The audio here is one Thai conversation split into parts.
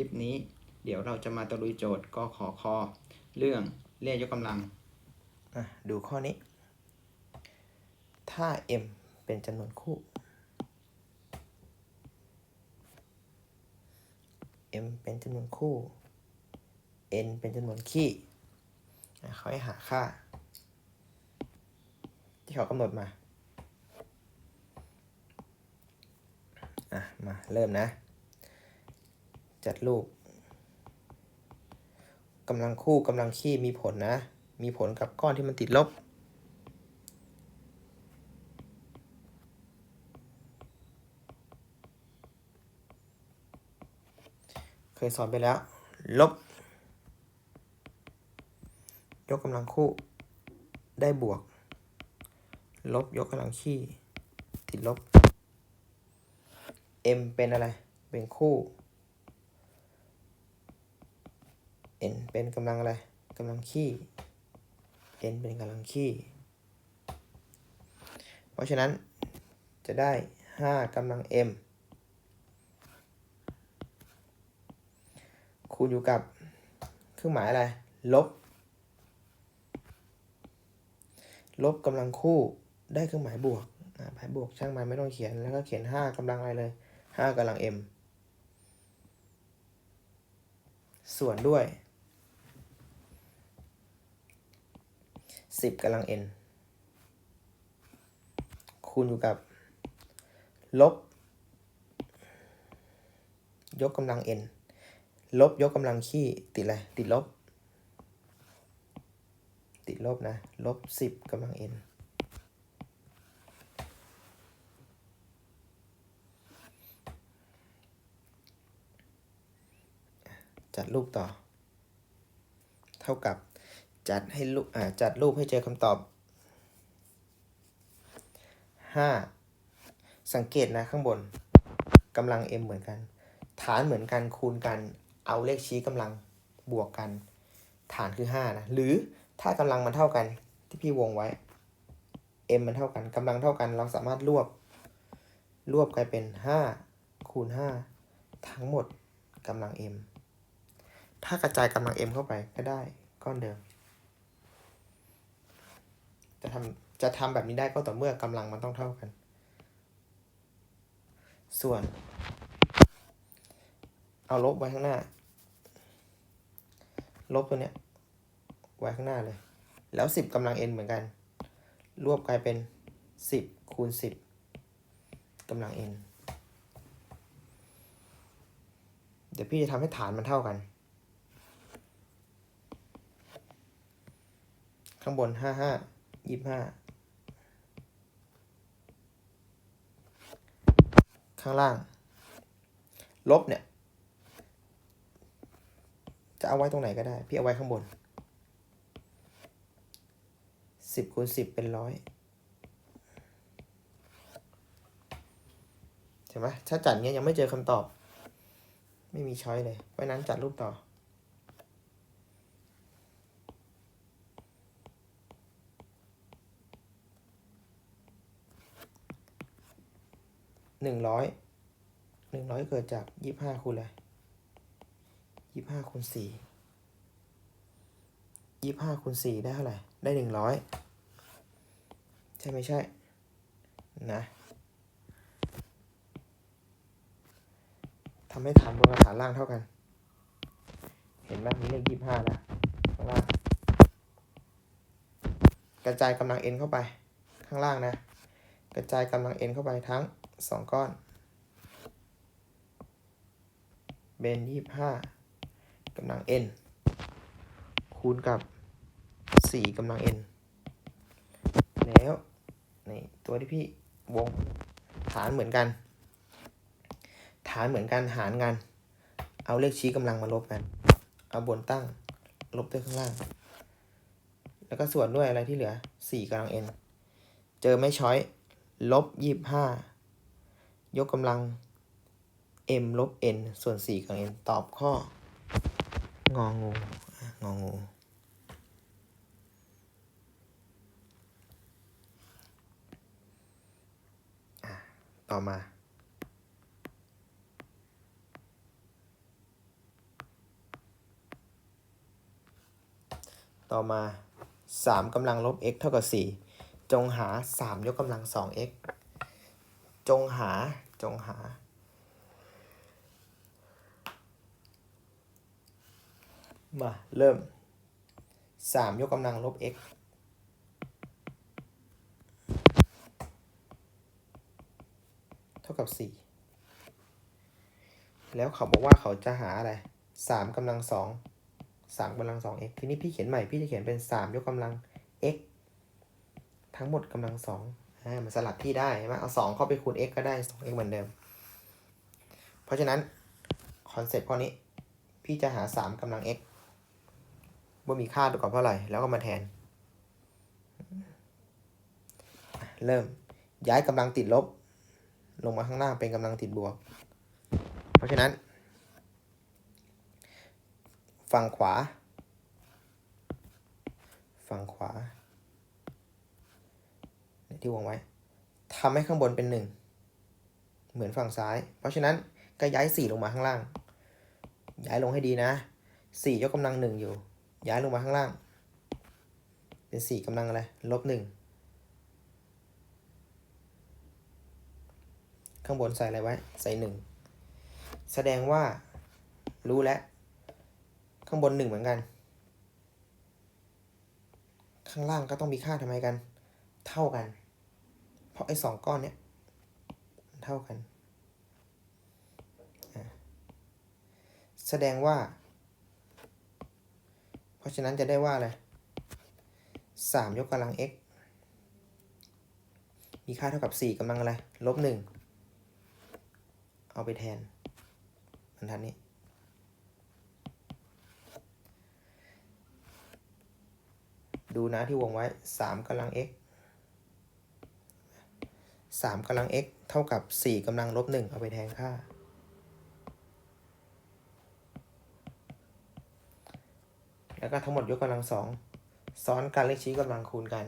ลิปนี้ เดี๋ยวเราจะมาตะลุยโจทย์กขอคอเรื่องเลขยกกำลังอะดูข้อนี้ ถ้า m เป็นจำนวนคู่ m เป็นจำนวนคู่ n เป็นจำนวนคี่อะเขาให้หาค่า ที่เขากำหนดมา อะ มาเริ่มนะ จัดรูปกำลังคู่กำลังคี่มีผลนะ มีผลกับก้อนที่มันติดลบ เคยสอนไปแล้ว ลบ ยกกำลังคู่ ได้บวก ลบยกกำลังคี่ ติดลบ m เป็นอะไร เป็นคู่ n เป็นกำลังอะไรกำลังคี่ n เป็นกำลังคี่เพราะฉะนั้นจะได้ 5กำลัง m คูณอยู่กับเครื่องหมายอะไร ลบ ลบกำลังคู่ได้เครื่องหมายบวกหมายบวกช่างมันไม่ต้องเขียน แล้วก็เขียน 5กำลังอะไรเลย 5กำลัง m ส่วนด้วย 10กำลัง n คูณอยู่กับ ลบ ยกกำลัง n ลบยกกำลังขี้ติดอะไร ติดลบ ติดลบนะ ลบ10กำลัง n จัดรูปต่อ เท่ากับ จัดให้รูปอ่าจัดรูปให้เจอคำตอบ 5 สังเกตนะข้างบนกำลัง m เหมือนกัน ฐานเหมือนกันคูณกันเอาเลขชี้กำลังบวกกัน ฐานคือ 5 นะ หรือถ้ากำลังมันเท่ากันที่พี่วงไว้ m มันเท่ากันกำลังเท่ากัน เราสามารถรวบ รวบกลายเป็น 5 คูณ 5 ทั้งหมดกำลัง m ถ้ากระจายกำลัง m เข้าไปก็ได้ก้อนเดิม จะทำจะทำแบบนี้ได้ก็ต่อเมื่อกำลังมันต้องเท่ากัน ส่วน เอาลบไว้ข้างหน้า ลบตัวเนี้ยไว้ข้างหน้าเลย แล้วสิบกำลัง n เหมือนกัน รวบกลายเป็นสิบคูณสิบกำลัง n เดี๋ยวพี่จะทำให้ฐานมันเท่ากัน ข้างบนห้าห้า ยี่ห้าข้างล่าง ลบเนี่ย จะเอาไว้ตรงไหนก็ได้ พี่เอาไว้ข้างบนสิบคูณสิบเป็นร้อยใช่ไหมถ้าจัดเงี้ยยังไม่เจอคำตอบ ไม่มีช้อยเลย เพราะนั้นจัดรูปต่อ หนึ่งร้อยหนึ่งร้อยเกิดจากยี่ห้าคูณอะไรยี่ห้าคูณสี่ยี่ห้าคูณสี่ได้เท่าไหร่ ได้หนึ่งร้อยใช่ไม่ใช่ นะทำให้ฐานบนกับฐานล่างเท่ากัน เห็นไหมมีเลขยี่ห้านะข้างล่าง กระจายกำลังเอ็นเข้าไป ข้างล่างนะ กระจายกำลังเอ็นเข้าไปทั้ง สองก้อนเบนยี่ห้ากำลัง n คูณกับสี่กำลัง n แล้วในตัวที่พี่วงฐานเหมือนกัน ฐานเหมือนกันหารกัน เอาเลขชี้กำลังมาลบกัน เอาบนตั้งลบด้วยข้างล่าง แล้วก็ส่วนด้วยอะไรที่เหลือสี่กำลัง n เจอไม่ช้อย ลบยี่ห้า ยกกำลัง m ลบ n ส่วน 4 กับ n ตอบข้อ งองูงองู ต่อมา ต่อมา 3กำลังลบ x เท่ากับ 4 จงหา 3 ยกกำลัง 2x จงหา จงหา มา เริ่มสามยกกำลังลบ x เท่ากับสี่แล้วเขาบอกว่าเขาจะหาอะไรสามกำลังสองสามกำลังสอง x ทีนี้พี่เขียนใหม่ พี่จะเขียนเป็นสามยกกำลัง x ทั้งหมดกำลังสอง มันสลับที่ได้ใช่ไหมเอาสองเข้าไปคูณ x ก็ได้สอง x เหมือนเดิม เพราะฉะนั้นคอนเซ็ปต์ข้อนี้ พี่จะหาสามกำลัง x ว่ามีค่าตัวกับเท่าไหร่ แล้วก็มาแทน เริ่มย้ายกำลังติดลบ ลงมาข้างล่างเป็นกำลังติดบวก เพราะฉะนั้น ฝั่งขวา ฝั่งขวา ที่วงไว้ทำให้ข้างบนเป็นหนึ่งเหมือนฝั่งซ้าย เพราะฉะนั้นก็ย้ายสี่ลงมาข้างล่าง ย้ายลงให้ดีนะสี่ยกกำลังหนึ่งอยู่ ย้ายลงมาข้างล่าง เป็นสี่กำลังอะไรลบหนึ่งข้างบนใส่อะไรไว้ ใส่หนึ่งแสดงว่ารู้แล้ว ข้างบนหนึ่งเหมือนกัน ข้างล่างก็ต้องมีค่าทำไมกัน เท่ากัน ราะไอ้สองก้อนเนี้ยมันเท่ากัน แสดงว่า เพราะฉะนั้นจะได้ว่าอะไรสามยกกำลัง x มีค่าเท่ากับสี่กำลังอะไร ลบหนึ่ง เอาไปแทนบรรทัดนี้ ดูนะที่วงไว้สามกำลัง x สามกำลัง x เท่ากับสี่กำลังลบหนึ่งเอาไปแทนค่า แล้วก็ทั้งหมดยกกำลังสองซ้อนกันเลขชี้กำลังคูณกัน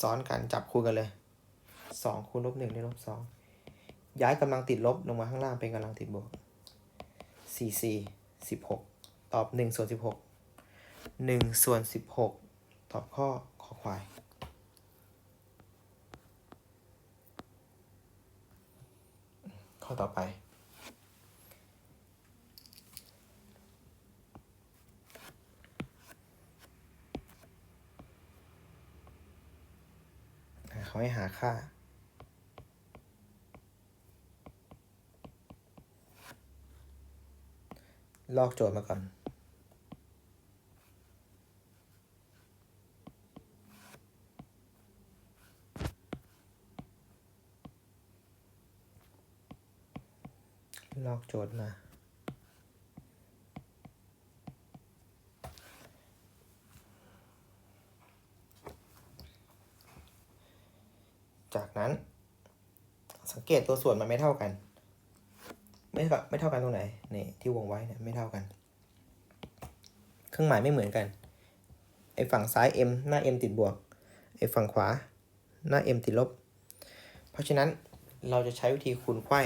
ซ้อนกันจับคูณกันเลยสองคูณลบหนึ่งได้ลบสองย้ายกำลังติดลบลงมาข้างล่างเป็นกำลังติดบวกสี่สี่สิบหกตอบหนึ่งส่วนสิบหกหนึ่งส่วนสิบหกตอบข้อขอควาย ข้อต่อไป เขาให้หาค่า ลอกโจทย์มาก่อน ลอก โจทย์มา จากนั้น สังเกตตัวส่วนมันไม่เท่ากัน ไม่เท่าไม่เท่ากันตรงไหนนี่ที่วงไว้เนี่ยไม่เท่ากัน เครื่องหมายไม่เหมือนกันไอฝั่งซ้าย m หน้า m ติดบวกไอฝั่งขวาหน้า m ติดลบ เพราะฉะนั้นเราจะใช้วิธีคูณไขว้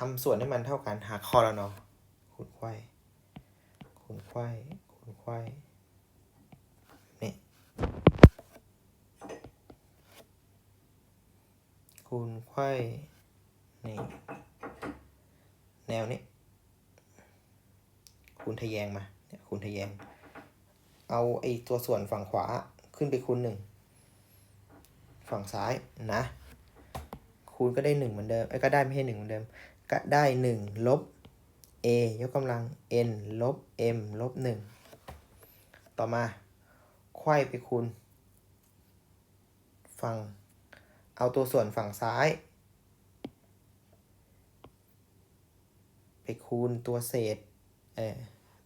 ทำส่วนให้มันเท่ากันหาคอรนอคูณไขว้คูณไขว้คูณไขว้นี่คูณไขว้นี่แนวนี้ คูณทะแยงมาเนี่ยคูณทะแยง เอาไอตัวส่วนฝั่งขวาขึ้นไปคูณหนึ่งฝั่งซ้ายนะ คูณก็ได้หนึ่งเหมือนเดิมไอ้ก็ได้ไม่ใช่หนึ่งเหมือนเดิม ก็ได้หนึ่งลบ a ยกกำลัง n ลบ m ลบหนึ่งต่อมาไขว้ไปคูณฝั่ง เอาตัวส่วนฝั่งซ้าย ไปคูณตัวเศษเออ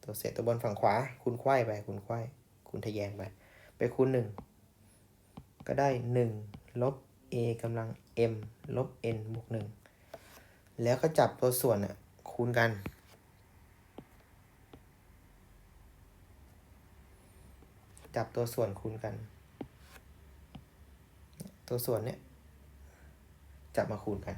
ตัวเศษตัวบนฝั่งขวา คูณไขว้ไปคูณไขว้คูณทะแยงไป ไปคูณหนึ่งก็ได้หนึ่งลบ a กำลัง m ลบ n บวกหนึ่ง แล้วก็จับตัวส่วนน่ะคูณกัน จับตัวส่วนคูณกัน ตัวส่วนเนี้ยจับมาคูณกัน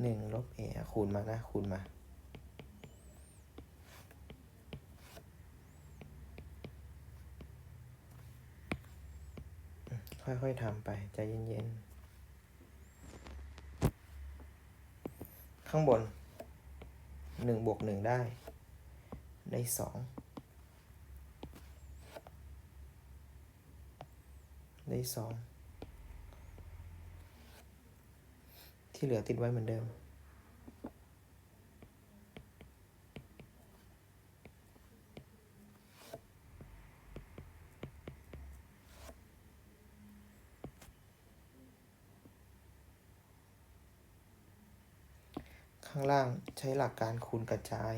หนึ่งลบ a อะคูณมานะ คูณมา ค่อยๆทำไปใจเย็นๆ ข้างบนหนึ่งบวกหนึ่งได้ ได้สองได้สองที่เหลือติดไว้เหมือนเดิม ข้างล่างใช้หลักการคูณกระจาย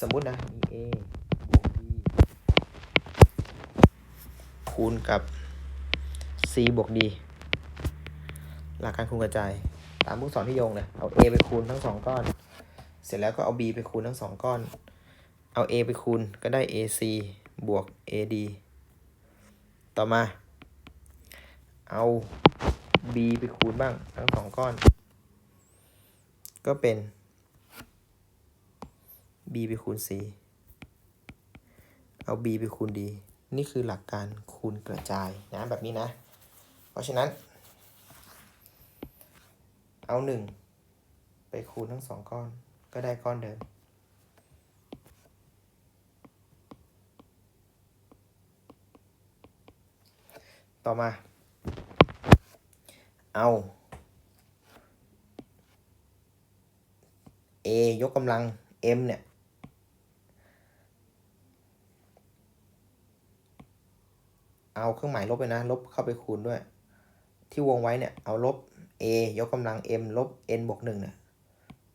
สมมุตินะมี a บวก b คูณกับ c บวก d หลักการคูณกระจาย ตามลูกศรที่โยงเลยเอา a ไปคูณทั้งสองก้อน เสร็จแล้วก็เอา b ไปคูณทั้งสองก้อน เอา a ไปคูณก็ได้ ac บวก ad ต่อมา เอา b ไปคูณบ้าง ทั้งสองก้อน ก็เป็น b ไปคูณ c เอา b ไปคูณ d นี่คือหลักการคูณกระจายนะแบบนี้นะ เพราะฉะนั้น เอา 1 ไปคูณทั้งสองก้อน ก็ได้ก้อนเดิมต่อมา เอา a ยกกำลัง m เนี่ย เอาเครื่องหมายลบไปนะ ลบเข้าไปคูณด้วย ที่วงไว้เนี่ย เอาลบ a ยกกำลัง m ลบ n บวกหนึ่งเนี่ย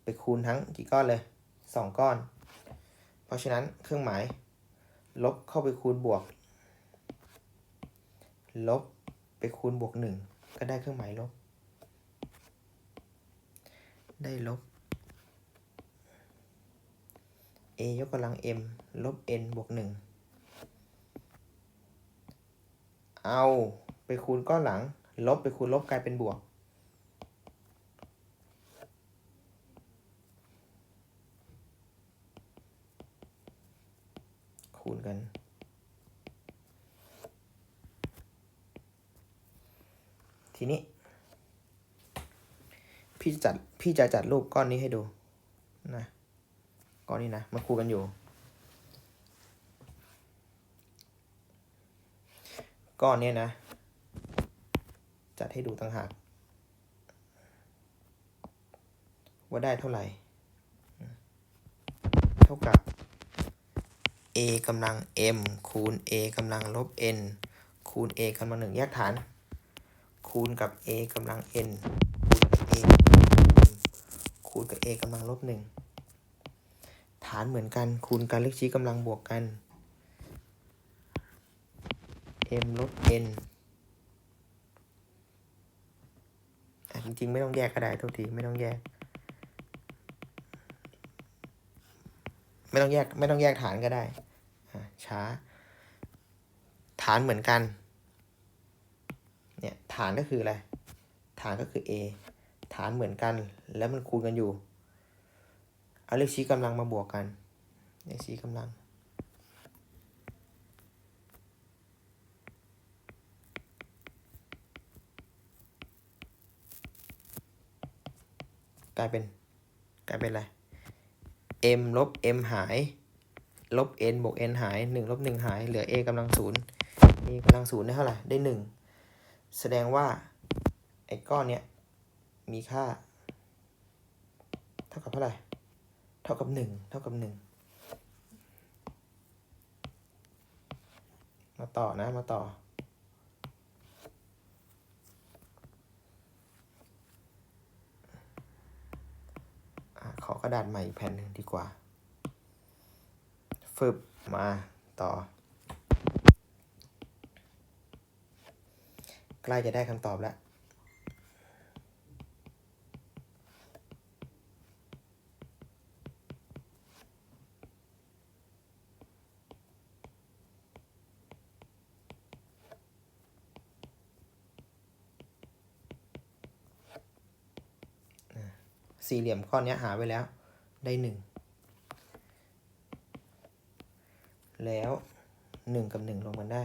ไปคูณทั้งกี่ก้อนเลยสองก้อน เพราะฉะนั้นเครื่องหมาย ลบเข้าไปคูณบวก ลบไปคูณบวกหนึ่ง ก็ได้เครื่องหมายลบ ได้ลบ a ยกกำลัง m ลบ n บวกหนึ่งเอาไปคูณก้อนหลัง ลบไปคูณลบกลายเป็นบวก คูณกัน ทีนี้ พี่จะจัดพี่จะจัดรูปก้อนนี้ให้ดูนะก้อนนี้นะมันคูณกันอยู่ ก้อนนี้นะ จัดให้ดูต่างหากว่าได้เท่าไหร่ เท่ากับ a กำลัง m คูณ a กำลังลบ n คูณ a กำลังหนึ่งแยกฐาน คูณกับ a กำลัง n คูณกับ a กำลัง m คูณกับ a กำลังลบหนึ่งฐานเหมือนกัน คูณกันเลขชี้กำลังบวกกัน m ลบ n อะจริงๆ ไม่ต้องแยกก็ได้ทุกทีไม่ต้องแยก ไม่ต้องแยก ไม่ต้องแยกฐานก็ได้ช้า ฐานเหมือนกัน ฐานก็คืออะไร ฐานก็คือ a ฐานเหมือนกัน แล้วมันคูณกันอยู่ เอาเลขชี้กำลังมาบวกกัน เลขชี้กำลัง กลายเป็น กลายเป็นอะไร m ลบ m หาย ลบ n บวก n หายหนึ่งลบหนึ่งหาย เหลือ a กำลังศูนย์ a กำลังศูนย์ได้เท่าไหร่ ได้หนึ่ง แสดงว่าไอ้ก้อนเนี้ยมีค่า เท่ากับเท่าไหร่ เท่ากับหนึ่งเท่ากับหนึ่งมาต่อนะมาต่ออะขอกระดาษใหม่อีกแผ่นหนึ่งดีกว่าฟึบมาต่อ ใกล้จะได้คำตอบแล้วสี่เหลี่ยมข้อนี้หาไว้แล้วได้หนึ่งแล้วหนึ่งกับหนึ่งลงกันได้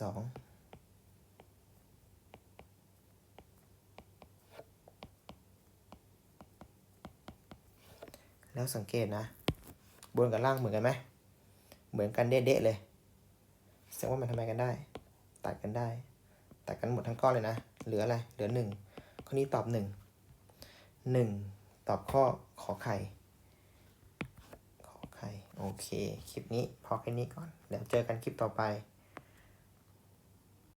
สองแล้วสังเกตนะ บนกับล่างเหมือนกันไหมเหมือนกันเด๊ะๆเลยแสดงว่ามันทำไมกันได้ ตัดกันได้ ตัดกันหมดทั้งก้อนเลยนะ เหลืออะไร เหลือหนึ่งข้อนี้ตอบหนึ่งหนึ่งตอบข้อขอไข่ขอไข่โอเค คลิปนี้พอแค่นี้ก่อน เดี๋ยวเจอกันคลิปต่อไป